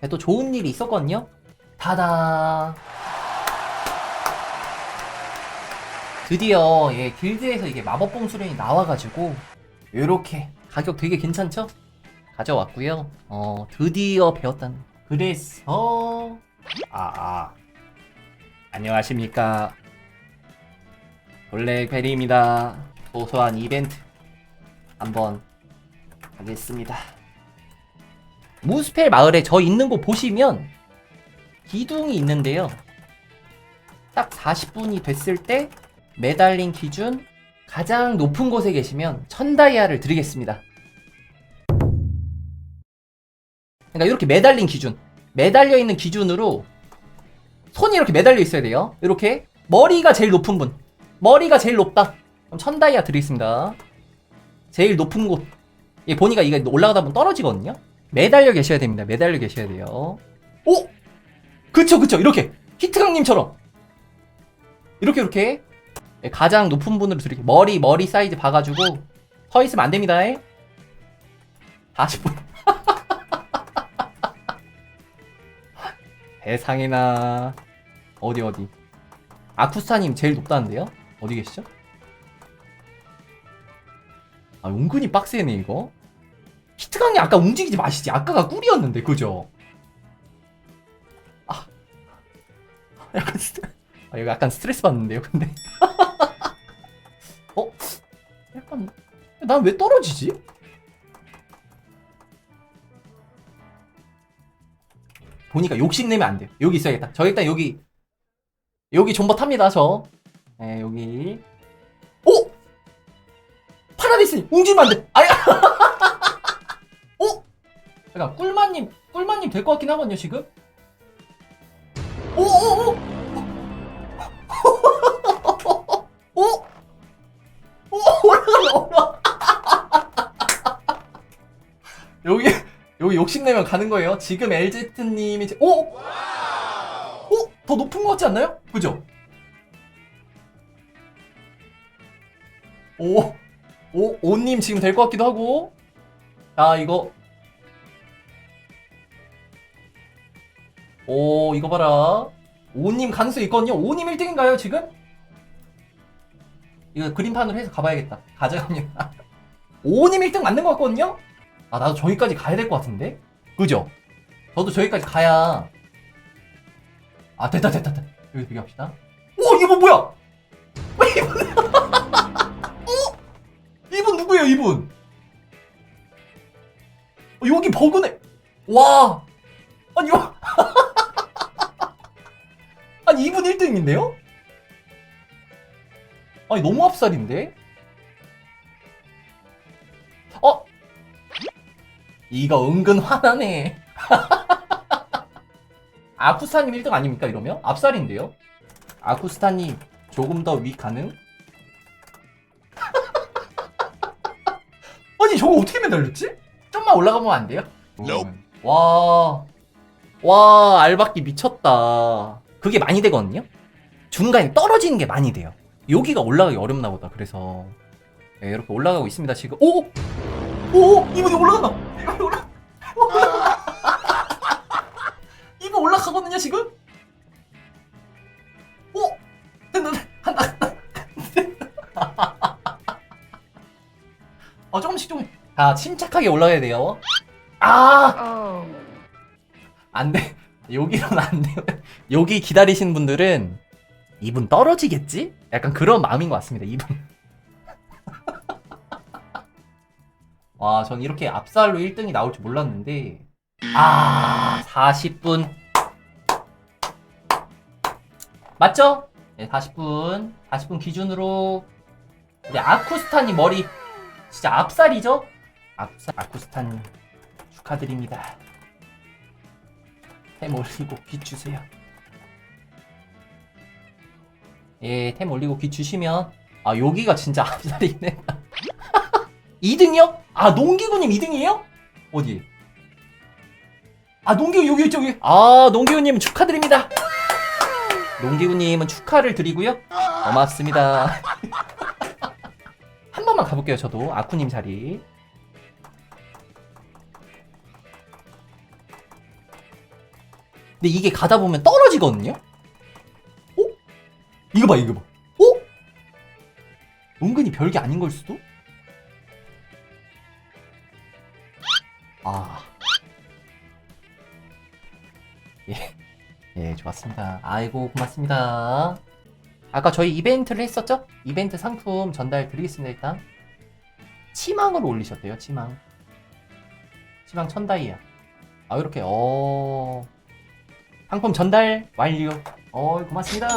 네, 또 좋은 일이 있었거든요. 다다. 드디어 예, 길드에서 이게 마법봉 수련이 나와가지고 요렇게 가격 되게 괜찮죠? 가져왔고요. 어 드디어 배웠다는. 그래서 아, 아. 안녕하십니까 블랙베리입니다. 소소한 이벤트 한번 하겠습니다. 무스펠 마을에 저 있는 곳 보시면 기둥이 있는데요. 딱 40분이 됐을 때 매달린 기준 가장 높은 곳에 계시면 천다이아를 드리겠습니다. 그러니까 이렇게 매달린 기준, 매달려 있는 기준으로 손이 이렇게 매달려 있어야 돼요. 이렇게 머리가 제일 높은 분, 머리가 제일 높다. 그럼 천다이아 드리겠습니다. 제일 높은 곳. 예, 보니까 이게 올라가다 보면 떨어지거든요. 매달려 계셔야 됩니다. 매달려 계셔야 돼요. 오! 그쵸, 그쵸. 이렇게. 히트강님처럼. 이렇게, 이렇게. 예, 가장 높은 분으로 드릴게요. 머리, 머리 사이즈 봐가지고. 서 있으면 안 됩니다. 40분. 대상이나. 어디, 어디. 아쿠스타님 제일 높다는데요? 어디 계시죠? 아, 은근히 빡세네, 이거. 히트강이 아까 움직이지 마시지. 아까가 꿀이었는데, 그죠? 아. 약간 스트, 아, 이거 약간 스트레스 받는데요, 근데. 어? 약간, 난 왜 떨어지지? 보니까 욕심내면 안 돼요. 여기 있어야겠다. 저 일단 여기, 여기 존버 탑니다, 저. 네, 여기. 오! 파라디스 움직이면 안 돼! 아야! 어? 잠깐, 꿀마님, 꿀마님 될 것 같긴 하거든요, 지금? 오, 오, 오! 오! 오, 올라가, 올라가! 여기, 여기 욕심내면 가는 거예요. 지금 제- 오! 오! 더 높은 것 같지 않나요? 그죠? 오, 오, 오님 지금 될 것 같기도 하고. 아, 이거. 오, 이거 봐라. 오님 가능성 있거든요. 오님 1등인가요, 지금? 이거 그림판으로 해서 가봐야겠다. 가져갑니다. 오님 1등 맞는 것 같거든요? 아, 나도 저기까지 가야 될 것 같은데? 그죠? 저도 저기까지 가야. 아, 됐다, 됐다, 됐다. 여기 비교합시다. 오, 이거 뭐야? 어? 이분 누구예요, 이분? 어, 여기 버그네. 와. 아니, 요... 아니, 이분 1등인데요? 아니, 너무 앞살인데? 어? 이거 은근 화나네. 아쿠스타님 1등 아닙니까, 이러면? 앞살인데요? 아쿠스타님 조금 더 위 가능? 아니 저거 어떻게 매달렸지? 좀만 올라가면 안 돼요? Nope. 와, 와 알박기 미쳤다. 그게 많이 되거든요. 중간에 떨어지는 게 많이 돼요. 여기가 올라가기 어렵나 보다. 그래서 네, 이렇게 올라가고 있습니다 지금. 오, 오, 이분이 올라간다. 이분이 올라. 이분 올라가거든요 지금. 오, 된다, 한다, 한다. 어 조금씩 조금. 자 침착하게 올라가야 돼요. 아. Oh. 안 돼. 여기는 안 돼요. 여기 기다리시는 분들은 이분 떨어지겠지? 약간 그런 마음인 것 같습니다. 이분. 와, 전 이렇게 앞살로 1등이 나올 줄 몰랐는데. 아, 40분. 맞죠? 네, 40분. 40분 기준으로 이제 아쿠스타님 머리 진짜 앞살이죠? 앞살 아쿠스타님 축하드립니다. 템 올리고 귀 주세요. 예, 템 올리고 귀 주시면 아 여기가 진짜 앞살이네. 2등이요? 아 농기구님 2등이에요? 어디? 아 농기구 여기 있죠 여기. 아 농기구님 축하드립니다. 농기구님은 축하를 드리고요. 고맙습니다. 한 번만 가볼게요 저도 아쿠님 자리. 근데 이게 가다 보면 떨어지거든요? 어? 이거 봐, 이거 봐. 어? 은근히 별게 아닌 걸 수도? 아. 예. 예, 좋았습니다. 아이고, 고맙습니다. 아까 저희 이벤트를 했었죠? 이벤트 상품 전달 드리겠습니다, 일단. 치망으로 올리셨대요, 치망. 치망 천다이아. 아, 이렇게, 어. 상품 전달 완료. 어, 고맙습니다.